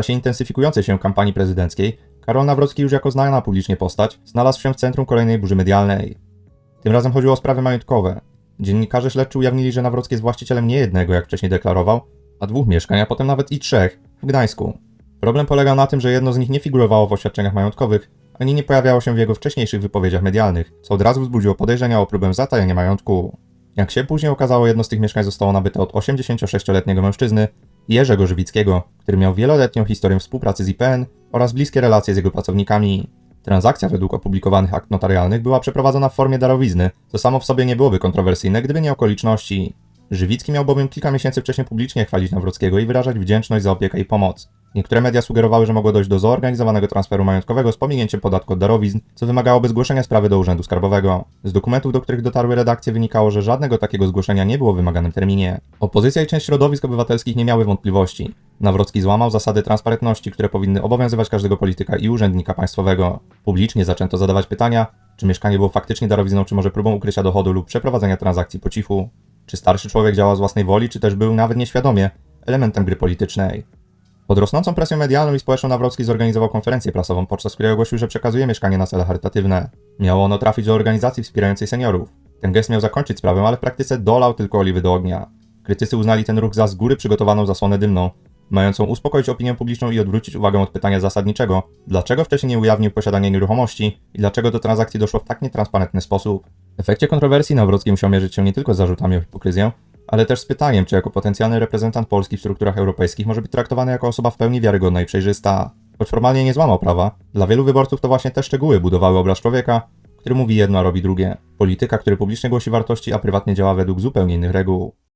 czasie intensyfikującej się kampanii prezydenckiej Karol Nawrocki już jako znana publicznie postać znalazł się w centrum kolejnej burzy medialnej. Tym razem chodziło o sprawy majątkowe. Dziennikarze śledczy ujawnili, że Nawrocki jest właścicielem nie jednego, jak wcześniej deklarował, a dwóch mieszkań, a potem nawet i trzech w Gdańsku. Problem polegał na tym, że jedno z nich nie figurowało w oświadczeniach majątkowych, ani nie pojawiało się w jego wcześniejszych wypowiedziach medialnych, co od razu wzbudziło podejrzenia o próbę zatajenia majątku. Jak się później okazało, jedno z tych mieszkań zostało nabyte od 86-letniego mężczyzny, Jerzego Żywickiego, który miał wieloletnią historię współpracy z IPN oraz bliskie relacje z jego pracownikami. Transakcja według opublikowanych akt notarialnych była przeprowadzona w formie darowizny, co samo w sobie nie byłoby kontrowersyjne, gdyby nie okoliczności. Żywicki miał bowiem kilka miesięcy wcześniej publicznie chwalić Nawrockiego i wyrażać wdzięczność za opiekę i pomoc. Niektóre media sugerowały, że mogło dojść do zorganizowanego transferu majątkowego z pominięciem podatku od darowizn, co wymagałoby zgłoszenia sprawy do Urzędu Skarbowego. Z dokumentów, do których dotarły redakcje, wynikało, że żadnego takiego zgłoszenia nie było w wymaganym terminie. Opozycja i część środowisk obywatelskich nie miały wątpliwości. Nawrocki złamał zasady transparentności, które powinny obowiązywać każdego polityka i urzędnika państwowego. Publicznie zaczęto zadawać pytania, czy mieszkanie było faktycznie darowizną, czy może próbą ukrycia dochodu lub przeprowadzenia transakcji po cichu. Czy starszy człowiek działał z własnej woli, czy też był nawet nieświadomie elementem gry politycznej. Pod rosnącą presją medialną i społeczną Nawrocki zorganizował konferencję prasową, podczas której ogłosił, że przekazuje mieszkanie na cele charytatywne. Miało ono trafić do organizacji wspierającej seniorów. Ten gest miał zakończyć sprawę, ale w praktyce dolał tylko oliwy do ognia. Krytycy uznali ten ruch za z góry przygotowaną zasłonę dymną, mającą uspokoić opinię publiczną i odwrócić uwagę od pytania zasadniczego, dlaczego wcześniej nie ujawnił posiadania nieruchomości i dlaczego do transakcji doszło w tak nietransparentny sposób. W efekcie kontrowersji Nawrocki musiał mierzyć się nie tylko z zarzutami o hipokryzję, ale też z pytaniem, czy jako potencjalny reprezentant Polski w strukturach europejskich może być traktowany jako osoba w pełni wiarygodna i przejrzysta. Choć formalnie nie złamał prawa, dla wielu wyborców to właśnie te szczegóły budowały obraz człowieka, który mówi jedno, a robi drugie. Polityka, który publicznie głosi wartości, a prywatnie działa według zupełnie innych reguł.